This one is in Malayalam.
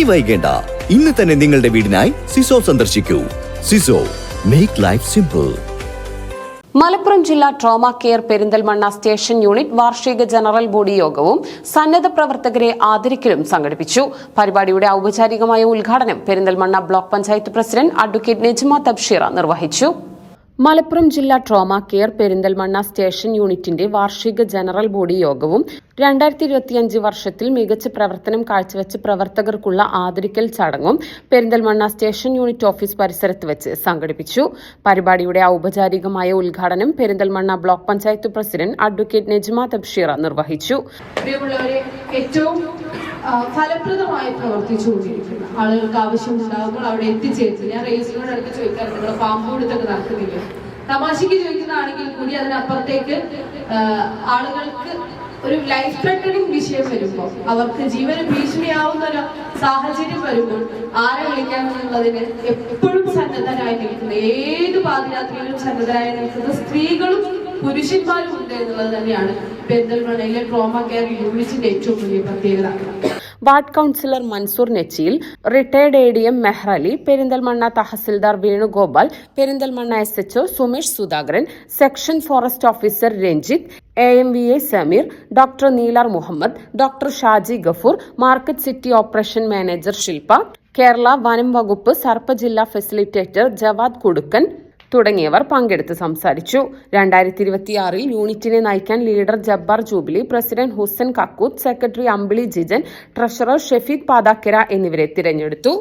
ഇനി വൈകേണ്ട. ഇന്ന് തന്നെ നിങ്ങളുടെ വീടിനായി സിസോ സന്ദർശിക്കൂ. സിസോ മേക്ക് ലൈഫ് സിമ്പിൾ മലപ്പുറം ജില്ലാ trauma care Perinthalmanna station unit വാർഷിക ജനറൽ ബോഡി യോഗവും സന്നദ്ധ പ്രവർത്തകരെ ആദരിക്കലും സംഘടിപ്പിച്ചു. പരിപാടിയുടെ ഔപചാരികമായ ഉദ്ഘാടനം Perinthalmanna block panchayat president advocate Nejma Tabsheera നിർവഹിച്ചു. മലപ്പുറം ജില്ലാ ട്രോമ കെയർ പെരിന്തൽമണ്ണ സ്റ്റേഷൻ യൂണിറ്റിന്റെ വാർഷിക ജനറൽ ബോഡി യോഗവും രണ്ടായിരത്തി ഇരുപത്തിയഞ്ച് വർഷത്തിൽ മികച്ച പ്രവർത്തനം കാഴ്ചവെച്ച പ്രവർത്തകർക്കുള്ള ആദരിക്കൽ ചടങ്ങും പെരിന്തൽമണ്ണ സ്റ്റേഷൻ യൂണിറ്റ് ഓഫീസ് പരിസരത്ത് വെച്ച് സംഘടിപ്പിച്ചു. പരിപാടിയുടെ ഔപചാരികമായ ഉദ്ഘാടനം Perinthalmanna block panchayat president advocate Nejma Tabsheera നിർവഹിച്ചു. ഏറ്റവും ഫലപ്രദമായി പ്രവർത്തിച്ചുകൊണ്ടിരിക്കുന്നു ആളുകൾക്ക് ആവശ്യമുണ്ടാകുമ്പോൾ അവിടെ എത്തിച്ചേരുന്നു ഞാൻ റേസിനോട് അടുത്ത് ചോദിക്കാറുണ്ട് നിങ്ങൾ പാമ്പ് കൊടുത്തൊക്കെ നടക്കുന്നില്ല? തമാശയ്ക്ക് ചോദിക്കുന്നതാണെങ്കിൽ കൂടി അതിനപ്പുറത്തേക്ക് ആളുകൾക്ക് ഒരു ലൈഫ് ത്രെട്ടണിങ് വിഷയം വരുമ്പോൾ അവർക്ക് ജീവന ഭീഷണിയാവുന്ന ഒരു സാഹചര്യം വരുമ്പോൾ ആരെ വിളിക്കാമെന്നുള്ളതിന് എപ്പോഴും സന്നദ്ധരായി നിൽക്കുന്ന ഏത് പാതിരാത്രിയിലും സന്നദ്ധരായി നിൽക്കുന്ന സ്ത്രീകളും പുരുഷന്മാരും ഉണ്ട് എന്നുള്ളത് തന്നെയാണ് പെരിന്തൽമണ്ണയിലെ ട്രോമ കെയർ യൂണിറ്റിന്റെ ഏറ്റവും വലിയ പ്രത്യേകത. Ward councillor Mansoor Nechiyil retired A D M Mehrali Perinthalmanna tahsildar Venugopal Perinthalmanna S H O Sumesh Sudhakaran section forest officer Ranjith A M V A Sameer doctor Neelar Muhammad doctor Shaji Gafoor market city operation manager Shilpa Kerala വനം വകുപ്പ് സർപ്പ ജില്ലാ ഫെസിലിറ്റേറ്റർ ജവാദ് കുടുക്കൻ തുടങ്ങിയവർ പങ്കെടുത്ത് സംസാരിച്ചു. രണ്ടായിരത്തി ഇരുപത്തിയാറിൽ യൂണിറ്റിനെ നയിക്കാൻ leader Jabbar jubilee president Husan Kakkooth secretary Ambili Jijan treasurer Shefeed Pathakkara എന്നിവരെ തിരഞ്ഞെടുത്തു.